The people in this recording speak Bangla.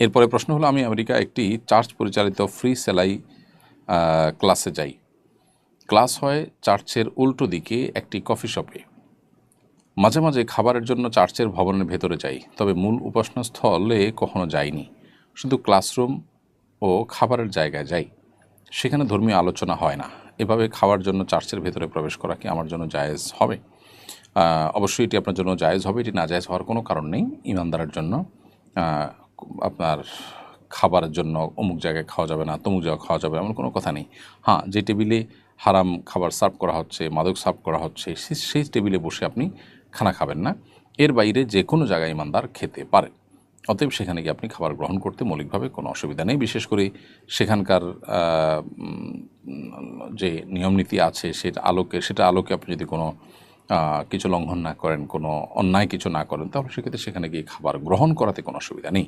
এরপরে প্রশ্ন হলো, আমি আমেরিকা একটি চার্চ পরিচালিত ফ্রি সেলাই ক্লাসে যাই। ক্লাস হয় চার্চের উল্টো দিকে একটি কফি শপে। মাঝে মাঝে খাবারের জন্য চার্চের ভবনের ভেতরে যাই, তবে মূল উপাসনাস্থলে কখনো যাইনি, শুধু ক্লাসরুম ও খাবারের জায়গায় যাই। সেখানে ধর্মীয় আলোচনা হয় না। এভাবে খাওয়ার জন্য চার্চের ভেতরে প্রবেশ করা কি আমার জন্য জায়েজ হবে? অবশ্যই এটি আপনার জন্য জায়েজ হবে, এটি না জায়েজ হওয়ার কোনো কারণ নেই, ইমানদারের জন্য। আপনার খাবারের জন্য অমুক জায়গায় খাওয়া যাবে না, তমুক জায়গায় খাওয়া যাবে এমন কোনো কথা নেই। হ্যাঁ যে টেবিলে হারাম খাবার সার্ভ করা হচ্ছে, মাদক সার্ভ করা হচ্ছে সেই টেবিলে বসে আপনি খানা খাবেন না। এর বাইরে যে কোনো জায়গায় ইমানদার খেতে পারে। অতএব সেখানে গিয়ে আপনি খাবার গ্রহণ করতে মৌলিকভাবে কোনো অসুবিধা নেই। বিশেষ করে সেখানকার যে নিয়মনীতি আছে, সেটা আলোকে সেটা আলোকে আপনি যদি কোনো কিছু লঙ্ঘন না করেন, কোনো অন্যায় কিছু না করেন, তাহলে সেক্ষেত্রে সেখানে গিয়ে খাবার গ্রহণ করাতে কোনো অসুবিধা নেই।